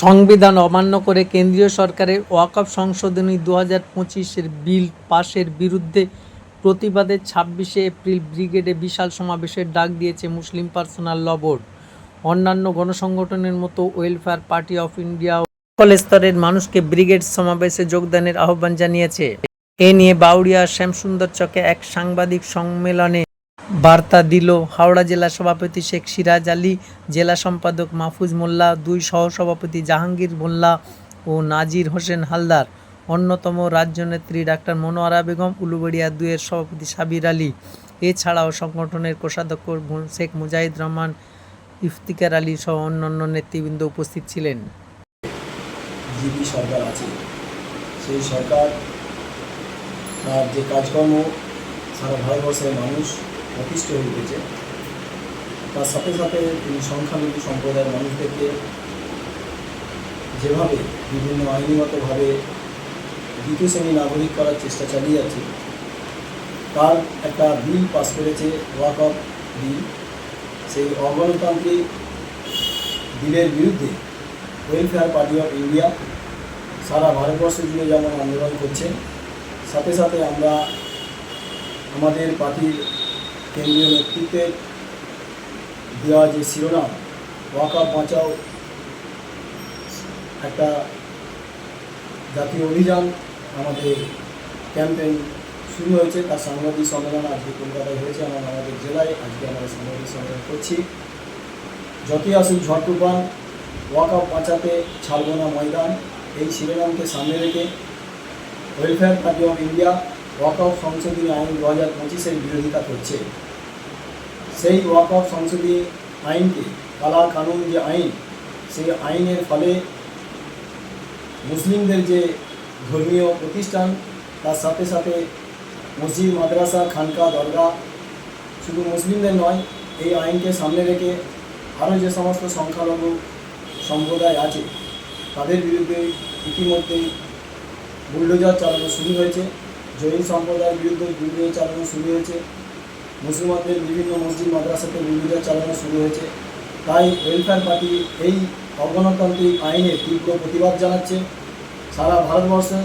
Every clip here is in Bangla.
সংবিধান অমান্য করে কেন্দ্রীয় সরকারের ওয়াকফ সংশোধনী দু হাজার পঁচিশের বিল পাশের বিরুদ্ধে প্রতিবাদে ছাব্বিশে এপ্রিল ব্রিগেডে বিশাল সমাবেশের ডাক দিয়েছে মুসলিম পার্সোনাল ল বোর্ড। অন্যান্য গণসংগঠনের মতো ওয়েলফেয়ার পার্টি অফ ইন্ডিয়া সকল স্তরের মানুষকে ব্রিগেড সমাবেশে যোগদানের আহ্বান জানিয়েছে। এ নিয়ে বাউরিয়া শ্যামসুন্দর চকে এক সাংবাদিক সম্মেলনে বার্তা দিল হাওড়া জেলা সভাপতি শেখ সিরাজ আলী, জেলা সম্পাদক মাহফুজ মোল্লা, দুই সহসভাপতি জাহাঙ্গীর মোল্লা ও নাজির হোসেন হালদার। অন্যতম রাজ্যনেত্রী ডাক্তার মনোয়ারা বেগম উলুবেড়িয়া দুয়ের সভাপতি সাবির আলী। এছাড়াও সংগঠনের কোষাধ্যক্ষ শেখ মুজাহিদ রহমান, ইফতিকার আলী সহ অন্যান্য নেতৃবৃন্দ উপস্থিত ছিলেন। সরকার আছে। সেই সরকার তার যে কাজকর্ম, সারা ভারতবর্ষের মানুষ অতিষ্ঠ হয়ে উঠেছে তার সাথে সাথে তিনি সংখ্যালঘু সম্প্রদায়ের মানুষদেরকে যেভাবে বিভিন্ন আইনগতভাবে দ্বিতীয় শ্রেণি নাগরিক করার চেষ্টা চালিয়ে যাচ্ছে, তার একটা বিল পাস করেছে ওয়াক অফ বিল। সেই অগণতান্ত্রিক বিলের বিরুদ্ধে ওয়েলফেয়ার পার্টি অফ ইন্ডিয়া সারা ভারতবর্ষ জুড়ে যেমন আন্দোলন করছে, সাথে সাথে আমরা আমাদের পার্টির কেন্দ্রীয় নেতৃত্বের দেওয়া যে শিরোনাম ওয়াকা বাঁচাও একটা জাতীয় অভিযান আমাদের ক্যাম্পেইন শুরু হয়েছে, তার সাংবাদিক সম্মেলন আজকে কলকাতায় হয়েছে এবং আমাদের জেলায় আজকে আমরা সাংবাদিক সম্মেলন করছি। যতই আসুক ঝড় তুফান ওয়াকআপ বাঁচাতে ছাড়বো না ময়দান, এই শিরোনামকে সামনে রেখে ওয়েলফেয়ার পার্টি অফ ইন্ডিয়া ওয়াকআপ সংশোধনী আইন দু হাজার পঁচিশের বিরোধিতা করছে। সেই ওয়াকআপ সংশোধনী আইনকে কালা কানুন যে আইন, সেই আইনের ফলে মুসলিমদের যে ধর্মীয় প্রতিষ্ঠান, তার সাথে সাথে মসজিদ, মাদ্রাসা, খানকা, দরগা, শুধু মুসলিমদের নয়, এই আইনকে সামনে রেখে আরও যে সমস্ত সংখ্যালঘু সম্প্রদায় আছে, তাদের বিরুদ্ধে ইতিমধ্যেই বুলডোজার চালানো শুরু হয়েছে। জৈন সম্প্রদায়ের বিরুদ্ধে বুলডোজার চালানো শুরু হয়েছে। মুসলমানদের বিভিন্ন মসজিদ, মাদ্রাসাতে বুলডোজার চালানো শুরু হয়েছে। তাই ওয়েলফেয়ার পার্টি এই অগণতান্ত্রিক আইনের তীব্র প্রতিবাদ জানাচ্ছে। সারা ভারতবর্ষে,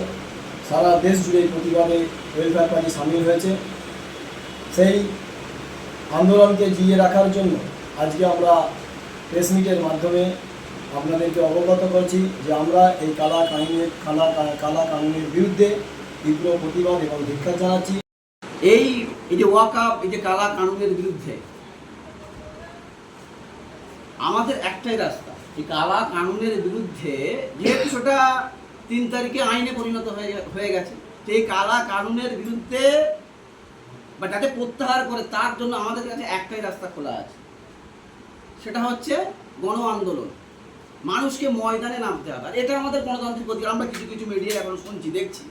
সারা দেশ জুড়ে প্রতিবাদে ওয়েলফেয়ার পার্টি সামিল হয়েছে। সেই আন্দোলনকে জিয়ে রাখার জন্য আজকে আমরা প্রেস মিটের মাধ্যমে আপনাদেরকে অবগত করছি যে আমরা এই কালা কাহিনীর, কালা কালা কানুনের বিরুদ্ধে তীব্র প্রতিবাদ এবং ধিক্ষার জানাচ্ছি। এই এই যে ওয়াকআপ এই যে কালা কানুনের বিরুদ্ধে, আমাদের একটাই রাস্তা এই কালা কানুনের বিরুদ্ধে, যেহেতু সেটা তিন তারিখে আইনে পরিণত হয়ে গেছে এই কালা কানুনের বিরুদ্ধে বা যাতে প্রত্যাহার করে, তার জন্য আমাদের কাছে একটাই রাস্তা খোলা আছে। সেটা হচ্ছে গণ আন্দোলন। মানুষকে ময়দানে নামতে হবে। আর এটা আমাদের গণতান্ত্রিক অধিকার, আমরা কিছু কিছু মিডিয়া এখন শুনছি, দেখছি।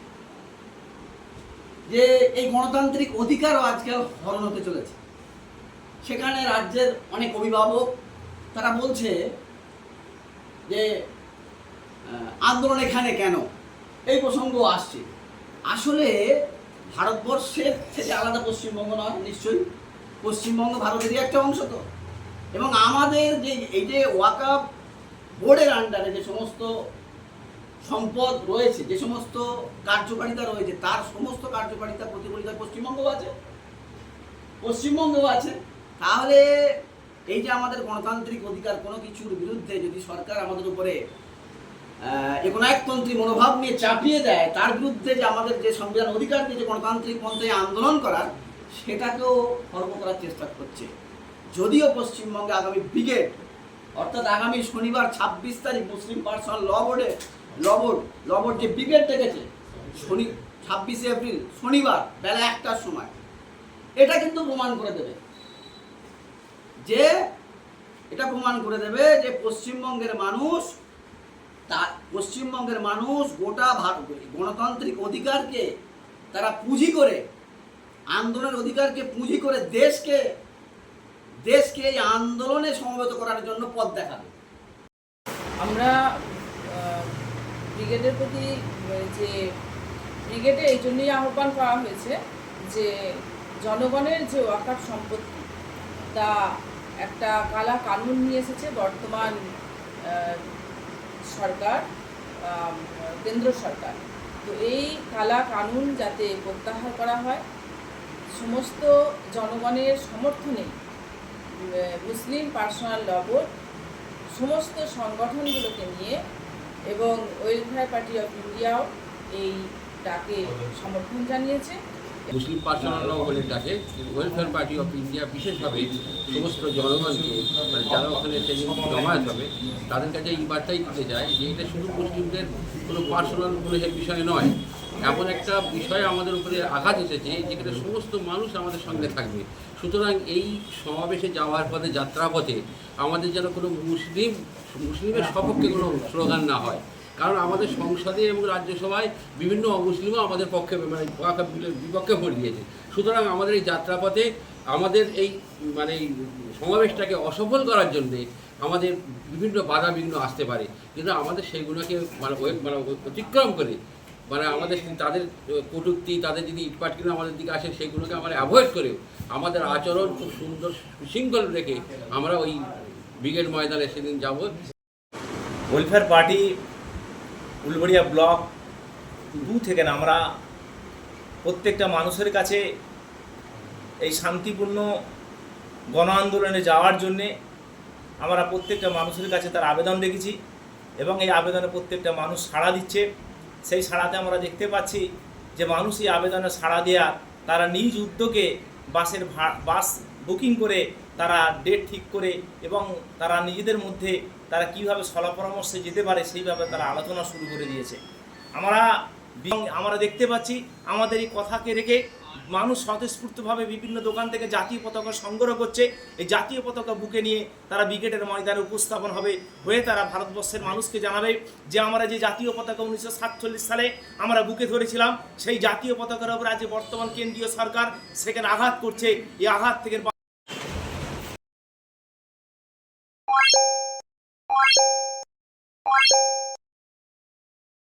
যে এই গণতান্ত্রিক অধিকারও আজকাল হরণ হতে চলেছে। সেখানে রাজ্যের অনেক অভিভাবক, তারা বলছে যে আন্দোলন এখানে কেন? এই প্রসঙ্গ আসছে। আসলে ভারতবর্ষের থেকে আলাদা পশ্চিমবঙ্গ নয়, নিশ্চয়ই। পশ্চিমবঙ্গ ভারতেরই একটা অংশ তো। এবং আমাদের যে, এই যে ওয়াকাপ বোর্ডের আন্ডারে যে সমস্ত সম্পদ রয়েছে যে সমস্ত কার্যকারিতা রয়েছে তার সমস্ত কার্যকারিতা প্রতিফলিত পশ্চিমবঙ্গও আছে। পশ্চিমবঙ্গও আছে। তাহলে এই যে আমাদের গণতান্ত্রিক অধিকার কোনো কিছুর বিরুদ্ধে যদি সরকার আমাদের উপরে আহ, এ মনোভাব নিয়ে চাপিয়ে দেয় তার বিরুদ্ধে যে আমাদের যে সংবিধান অধিকার দিয়ে যে গণতান্ত্রিক পন্থায় আন্দোলন করার সেটাকেও খর্ব করার চেষ্টা করছে। যদিও পশ্চিমবঙ্গে আগামী ব্রিগেড অর্থাৎ আগামী শনিবার ছাব্বিশ তারিখ মুসলিম পার্সোনাল ল বোর্ডে ল বোর্ড ল বোর্ড যে ব্রিগেড ডেকেছে শনি, ছাব্বিশে এপ্রিল, শনিবার, বেলা একটার সময়। এটা কিন্তু প্রমাণ করে দেবে। যে, এটা প্রমাণ করে দেবে যে পশ্চিমবঙ্গের মানুষ, তা, পশ্চিমবঙ্গের মানুষ গোটা ভারত গণতান্ত্রিক অধিকারকে তারা পুঁজি করে, আন্দোলনের অধিকারকে পুঁজি করে দেশকে দেশকে এই আন্দোলনে সমবেত করার জন্য পথ দেখাবে। আমরা ব্রিগেডের প্রতি যে ব্রিগেডে এই জন্যই আহ্বান করা হয়েছে যে জনগণের যে ওয়াকার সম্পত্তি, তা একটা কালা কানুন নিয়ে এসেছে বর্তমান সরকার কেন্দ্র সরকার। তো এই কালা কানুন যাতে প্রত্যাহার করা হয়, সমস্ত জনগণের সমর্থনে মুসলিম পার্সোনাল ল বোর্ড সমস্ত সংগঠনগুলোকে নিয়ে এবং ওয়েলফেয়ার পার্টি অফ ইন্ডিয়াও এই ডাকে সমর্থন জানিয়েছে। মুসলিম পার্সোনাল ল বলে ডাকে ওয়েলফেয়ার পার্টি অফ ইন্ডিয়া বিশেষভাবে সমস্ত জনগণকে মানে যারা ওখানে সেদিন জমায়েত হবে, তাদের কাছে এই বার্তাই দিতে চায় যে এটা শুধু মুসলিমদের কোনো পার্সোনাল কোনো বিষয় নয় এমন একটা বিষয় আমাদের উপরে আঘাত এসেছে যেখানে সমস্ত মানুষ আমাদের সঙ্গে থাকবে। সুতরাং এই সমাবেশে যাওয়ার পথে যাত্রাপথে আমাদের যেন কোনো মুসলিম, মুসলিমের সপক্ষে কোনো স্লোগান না হয়। কারণ আমাদের সংসদে এবং রাজ্যসভায় বিভিন্ন অমুসলিমও আমাদের পক্ষে মানে বিপক্ষে ভোট দিয়েছে। সুতরাং আমাদের এই যাত্রাপথে আমাদের এই মানে সমাবেশটাকে অসফল করার জন্যে আমাদের বিভিন্ন বাধা বিঘ্ন আসতে পারে। কিন্তু আমাদের সেইগুলোকে মানে মানে অতিক্রম করে মানে আমাদের তাদের কটূক্তি, তাদের যদি ইটপাট কিনে আমাদের দিকে আসে, সেগুলোকে আমরা অ্যাভয়েড করে আমাদের আচরণ খুব সুন্দর সুশৃঙ্খল রেখে আমরা ওই ব্রিগেড ময়দানে সেদিন যাব। ওয়েলফেয়ার পার্টি উলবড়িয়া ব্লক দু থেকে না, আমরা প্রত্যেকটা মানুষের কাছে এই শান্তিপূর্ণ গণ আন্দোলনে যাওয়ার জন্যে আমরা প্রত্যেকটা মানুষের কাছে তার আবেদন রেখেছি এবং এই আবেদনে প্রত্যেকটা মানুষ সাড়া দিচ্ছে। সেই সাড়াতে আমরা দেখতে পাচ্ছি যে মানুষ এই আবেদনে সাড়া দেওয়া তারা নিজ উদ্যোগে বাসের বাস বুকিং করে তারা ডেট ঠিক করে এবং তারা নিজেদের মধ্যে তারা কীভাবে সলা পরামর্শে যেতে পারে সেইভাবে তারা আলোচনা শুরু করে দিয়েছে। আমরা আমরা দেখতে পাচ্ছি আমাদের এই কথাকে রেখে মানুষ স্বতঃস্ফূর্তভাবে বিভিন্ন দোকান থেকে জাতীয় পতাকা সংগ্রহ করছে। এই জাতীয় পতাকা বুকে নিয়ে তারা ব্রিগেডের ময়দানে উপস্থাপন হবে হয়ে তারা ভারতবর্ষের মানুষকে জানাবে যে, আমরা যে জাতীয় পতাকা উনিশশো সাতচল্লিশ সালে আমরা বুকে ধরেছিলাম, সেই জাতীয় পতাকার উপর আজ বর্তমান কেন্দ্রীয় সরকার সেখানে আঘাত করছে। এই আঘাত থেকে